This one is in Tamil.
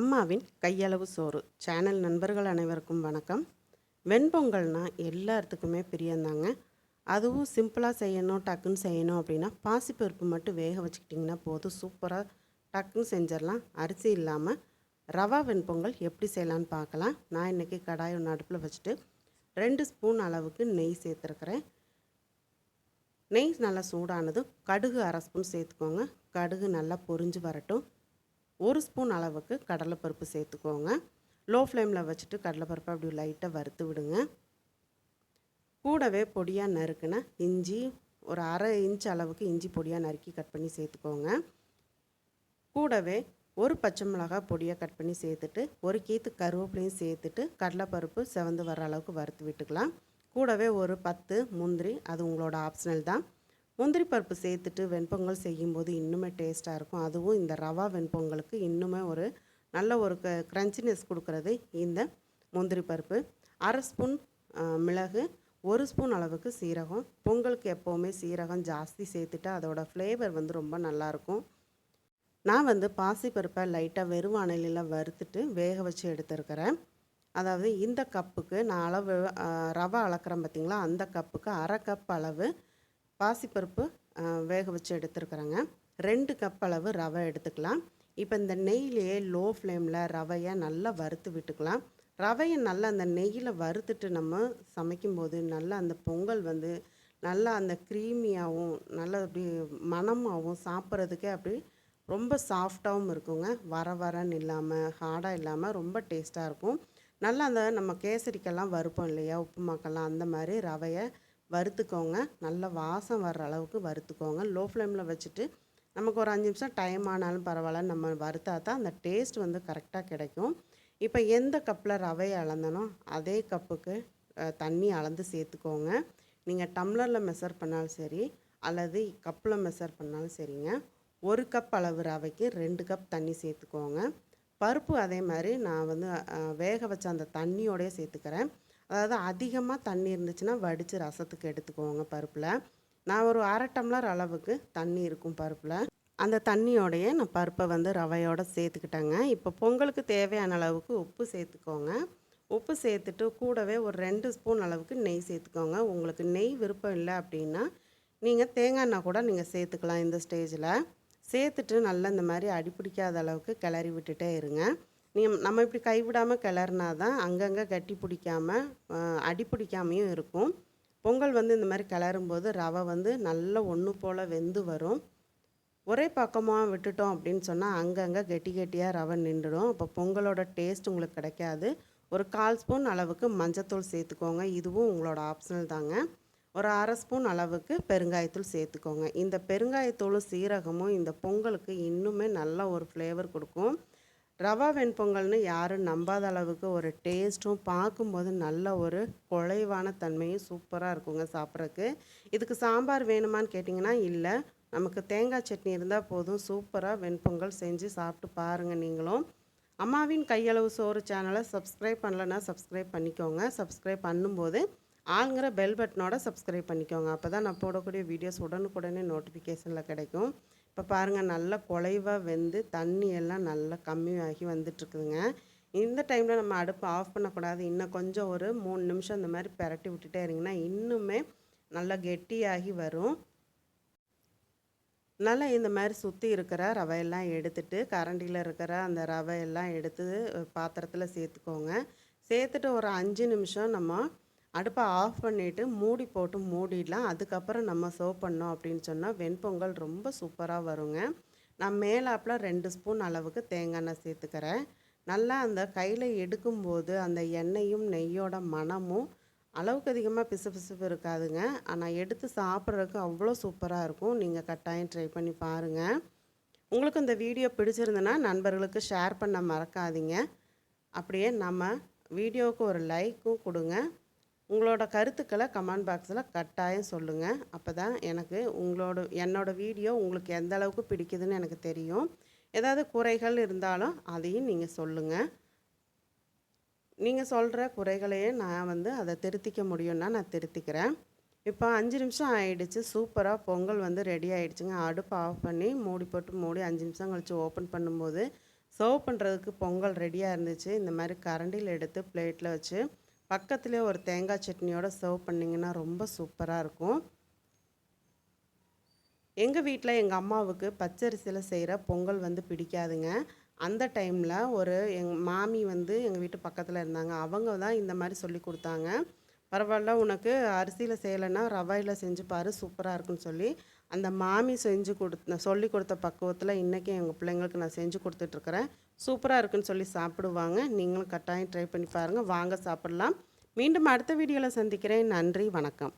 அம்மாவின் கையளவு சோறு. சேனல் நண்பர்கள் அனைவருக்கும் வணக்கம். வெண்பொங்கல்னா எல்லாத்துக்குமே பிரியந்தாங்க. அதுவும் சிம்பிளாக செய்யணும் டக்குன்னு செய்யணும் அப்படின்னா பாசிப்பருப்பு மட்டும் வேக வச்சுக்கிட்டிங்கன்னா போதும். சூப்பராக டக்குன்னு செஞ்சிடலாம். அரிசி இல்லாமல் ரவா வெண்பொங்கல் எப்படி செய்யலான்னு பார்க்கலாம். நான் இன்றைக்கி கடாய் ஒன்று அடுப்பில் வச்சுட்டு ரெண்டு ஸ்பூன் அளவுக்கு நெய் சேர்த்துருக்குறேன். நெய் நல்லா சூடானதும் கடுகு அரை ஸ்பூன் சேர்த்துக்கோங்க. கடுகு நல்லா பொரிஞ்சு வரட்டும். ஒரு ஸ்பூன் அளவுக்கு கடலைப்பருப்பு சேர்த்துக்கோங்க. லோ ஃப்ளேமில் வச்சுட்டு கடலைப்பருப்பை அப்படி லைட்டாக வறுத்து விடுங்க. கூடவே பொடியாக நறுக்குன இஞ்சி ஒரு அரை இன்ச் அளவுக்கு இஞ்சி பொடியாக நறுக்கி கட் பண்ணி சேர்த்துக்கோங்க. கூடவே ஒரு பச்சை மிளகாய் பொடியாக கட் பண்ணி சேர்த்துட்டு ஒரு கீத்து கருவேப்பிலையும் சேர்த்துட்டு கடலைப்பருப்பு செவந்து வர அளவுக்கு வறுத்து விட்டுக்கலாம். கூடவே ஒரு பத்து முந்திரி அது உங்களோட ஆப்ஷனல் தான். முந்திரி பருப்பு சேர்த்துட்டு வெண்பொங்கல் செய்யும்போது இன்னுமே டேஸ்ட்டாக இருக்கும். அதுவும் இந்த ரவா வெண்பொங்கலுக்கு இன்னுமே ஒரு நல்ல ஒரு க க்ரன்ச்சினஸ் கொடுக்குறது இந்த முந்திரி பருப்பு அரை ஸ்பூன் மிளகு ஒரு ஸ்பூன் அளவுக்கு சீரகம். பொங்கலுக்கு எப்போவுமே சீரகம் ஜாஸ்தி சேர்த்துட்டு அதோடய ஃப்ளேவர் வந்து ரொம்ப நல்லாயிருக்கும் நான் வந்து பாசிப்பருப்பை லைட்டாக வெறும் வானிலையில் வறுத்துட்டு வேக வச்சு எடுத்துருக்கிறேன். அதாவது இந்த கப்புக்கு நான் அளவு ரவை அளக்குறேன் பார்த்திங்களா அந்த கப்புக்கு அரை கப் அளவு பாசிப்பருப்பு வேக வச்சு எடுத்துருக்குறேங்க. ரெண்டு கப் அளவு ரவை எடுத்துக்கலாம். இப்போ இந்த நெய்லேயே லோ ஃப்ளேமில் ரவையை நல்லா வறுத்து விட்டுக்கலாம். ரவையை நல்லா அந்த நெய்யில் வறுத்துட்டு நம்ம சமைக்கும்போது நல்லா அந்த பொங்கல் வந்து நல்லா அந்த க்ரீமியாகவும் நல்லா அப்படி மணமாகவும் சாப்பிட்றதுக்கே அப்படி ரொம்ப சாஃப்டாகவும் இருக்குங்க. வர வரன்னு இல்லாமல் ஹார்டாக இல்லாமல் ரொம்ப டேஸ்ட்டாக இருக்கும். நல்லா அந்த நம்ம கேசரிக்கெல்லாம் வறுப்போம் இல்லையா? உப்புமாக்கெல்லாம் அந்த மாதிரி ரவையை வறுத்துக்கோங்க. நல்ல வாசம் வர்ற அளவுக்கு வறுத்துக்கோங்க. லோ ஃப்ளேமில் வச்சுட்டு நமக்கு ஒரு அஞ்சு நிமிஷம் டைம் ஆனாலும் பரவாயில்ல. நம்ம வறுத்தா தான் அந்த டேஸ்ட் வந்து கரெக்டாக கிடைக்கும். இப்போ எந்த கப்பில் ரவையை அளந்தனோ அதே கப்புக்கு தண்ணி அளந்து சேர்த்துக்கோங்க. நீங்கள் டம்ளரில் மெஷர் பண்ணாலும் சரி அல்லது கப்பில் மெஷர் பண்ணாலும் சரிங்க. ஒரு கப் அளவு ரவைக்கு ரெண்டு கப் தண்ணி சேர்த்துக்கோங்க. பருப்பு அதே மாதிரி நான் வந்து வேக வச்ச அந்த தண்ணியோடய சேர்த்துக்கிறேன். அதாவது அதிகமாக தண்ணி இருந்துச்சுன்னா வடித்து ரசத்துக்கு எடுத்துக்கோங்க பருப்பில். நான் ஒரு அரை டம்ளர் அளவுக்கு தண்ணி இருக்கும் பருப்பில். அந்த தண்ணியோடைய நான் பருப்பை வந்து ரவையோடு சேர்த்துக்கிட்டேங்க. இப்போ பொங்கலுக்கு தேவையான அளவுக்கு உப்பு சேர்த்துக்கோங்க. உப்பு சேர்த்துட்டு கூடவே ஒரு ரெண்டு ஸ்பூன் அளவுக்கு நெய் சேர்த்துக்கோங்க. உங்களுக்கு நெய் விருப்பம் இல்லை அப்படின்னா நீங்கள் தேங்காய் எண்ணெய் கூட நீங்கள் சேர்த்துக்கலாம் இந்த ஸ்டேஜில். சேர்த்துட்டு நல்லா இந்த மாதிரி அடிப்பிடிக்காத அளவுக்கு கிளறி விட்டுட்டே இருங்க. நீங்கள் நம்ம இப்படி கைவிடாமல் கிளறினா தான் அங்கங்கே கட்டி பிடிக்காமல் அடி பிடிக்காமையும் இருக்கும். பொங்கல் வந்து இந்த மாதிரி கிளறும்போது ரவை வந்து நல்லா ஒன்று போல் வெந்து வரும். ஒரே பக்கமாக விட்டுட்டோம் அப்படின்னு சொன்னால் அங்கங்கே கெட்டி கெட்டியாக ரவை நின்றுடும். அப்போ பொங்கலோட டேஸ்ட் உங்களுக்கு கிடைக்காது. ஒரு கால் ஸ்பூன் அளவுக்கு மஞ்சத்தூள் சேர்த்துக்கோங்க. இதுவும் உங்களோட ஆப்ஷனல் தாங்க. ஒரு அரை ஸ்பூன் அளவுக்கு பெருங்காயத்தூள் சேர்த்துக்கோங்க. இந்த பெருங்காயத்தூளும் சீரகமும் இந்த பொங்கலுக்கு இன்னுமே நல்ல ஒரு ஃப்ளேவர் கொடுக்கும். ரவா வெண்பொங்கல்னு யாரும் நம்பாத அளவுக்கு ஒரு டேஸ்ட்டும் பார்க்கும்போது நல்ல ஒரு குழைவான தன்மையும் சூப்பராக இருக்குங்க சாப்பிட்றதுக்கு. இதுக்கு சாம்பார் வேணுமான்னு கேட்டிங்கன்னா இல்லை. நமக்கு தேங்காய் சட்னி இருந்தால் போதும். சூப்பராக வெண்பொங்கல் செஞ்சு சாப்பிட்டு பாருங்கள் நீங்களும். அம்மாவின் கையளவு சோறு சேனலை சப்ஸ்கிரைப் பண்ணலன்னா சப்ஸ்கிரைப் பண்ணிக்கோங்க. சப்ஸ்கிரைப் பண்ணும்போது ஆளுங்கிற பெல் பட்டனோட சப்ஸ்கிரைப் பண்ணிக்கோங்க. அப்போ தான் நான் போடக்கூடிய வீடியோஸ் உடனுக்குடனே நோட்டிஃபிகேஷனில் கிடைக்கும். இப்போ பாருங்கள் நல்லா குலைவாக வெந்து தண்ணி எல்லாம் நல்லா கம்மியாகி வந்துட்டுருக்குதுங்க. இந்த டைமில் நம்ம அடுப்பு ஆஃப் பண்ணக்கூடாது. இன்னும் கொஞ்சம் ஒரு மூணு நிமிஷம் இந்த மாதிரி பெரட்டி விட்டுட்டே இருங்கன்னா இன்னுமே நல்லா கெட்டியாகி வரும். நல்லா இந்த மாதிரி சுற்றி இருக்கிற ரவையெல்லாம் எடுத்துட்டு கரண்டியில் இருக்கிற அந்த ரவையெல்லாம் எடுத்து பாத்திரத்தில் சேர்த்துக்கோங்க. சேர்த்துட்டு ஒரு அஞ்சு நிமிஷம் நம்ம அடுப்பை ஆஃப் பண்ணிவிட்டு மூடி போட்டு மூடிடலாம். அதுக்கப்புறம் நம்ம சர்வ் பண்ணோம் அப்படின்னு சொன்னால் வெண்பொங்கல் ரொம்ப சூப்பராக வருங்க. நான் மேலாப்பில் ரெண்டு ஸ்பூன் அளவுக்கு தேங்காய் எண்ணெய் சேர்த்துக்கிறேன். நல்லா அந்த கையில் எடுக்கும்போது அந்த எண்ணெயும் நெய்யோட மனமும் அளவுக்கு அதிகமாக பிசு பிசுப்பு இருக்காதுங்க. ஆனால் எடுத்து சாப்பிட்றதுக்கு அவ்வளோ சூப்பராக இருக்கும். நீங்கள் கட்டாயம் ட்ரை பண்ணி பாருங்கள் உங்களுக்கு இந்த வீடியோ பிடிச்சிருந்தனா நண்பர்களுக்கு ஷேர் பண்ண மறக்காதீங்க. அப்படியே நம்ம வீடியோவுக்கு ஒரு லைக்கும் கொடுங்க. உங்களோட கருத்துக்களை கமெண்ட் பாக்ஸில் கட்டாயம் சொல்லுங்கள் அப்போ தான் எனக்கு உங்களோட என்னோடய வீடியோ உங்களுக்கு எந்த அளவுக்கு பிடிக்குதுன்னு எனக்கு தெரியும். ஏதாவது குறைகள் இருந்தாலும் அதையும் நீங்கள் சொல்லுங்கள் நீங்கள் சொல்கிற குறைகளையே நான் வந்து அதை திருத்திக்க முடியும்னா நான் திருத்திக்கிறேன். இப்போ அஞ்சு நிமிஷம் ஆயிடுச்சு சூப்பராக பொங்கல் வந்து ரெடி ஆகிடுச்சுங்க அடுப்பு ஆஃப் பண்ணி மூடி போட்டு மூடி அஞ்சு நிமிஷம் கழித்து ஓப்பன் பண்ணும்போது சர்வ் பண்ணுறதுக்கு பொங்கல் ரெடியாக இருந்துச்சு. இந்த மாதிரி கரண்டியில் எடுத்து பிளேட்டில் வச்சு பக்கத்துலேயே ஒரு தேங்காய் சட்னியோடு சர்வ் பண்ணிங்கன்னா ரொம்ப சூப்பராக இருக்கும். எங்கள் வீட்டில் எங்கள் அம்மாவுக்கு பச்சரிசியில் செய்கிற பொங்கல் வந்து பிடிக்காதுங்க. அந்த டைமில் ஒரு எங் மாமி வந்து எங்கள் வீட்டு பக்கத்தில் இருந்தாங்க. அவங்க தான் இந்த மாதிரி சொல்லி கொடுத்தாங்க. பரவாயில்ல உனக்கு அரிசியில் செய்யலைன்னா ரவையில் செஞ்சு பாரு சூப்பராக இருக்குன்னு சொல்லி அந்த மாமி செஞ்சு கொடுத்த சொல்லி கொடுத்த பக்குவத்தில் இன்றைக்கி எங்கள் பிள்ளைங்களுக்கு நான் செஞ்சு கொடுத்துட்ருக்குறேன். சூப்பராக இருக்குன்னு சொல்லி சாப்பிடுவாங்க. நீங்களும் கட்டாயம் ட்ரை பண்ணி பாருங்கள் வாங்க சாப்பிட்லாம். மீண்டும் அடுத்த வீடியோவில் சந்திக்கிறேன். நன்றி. வணக்கம்.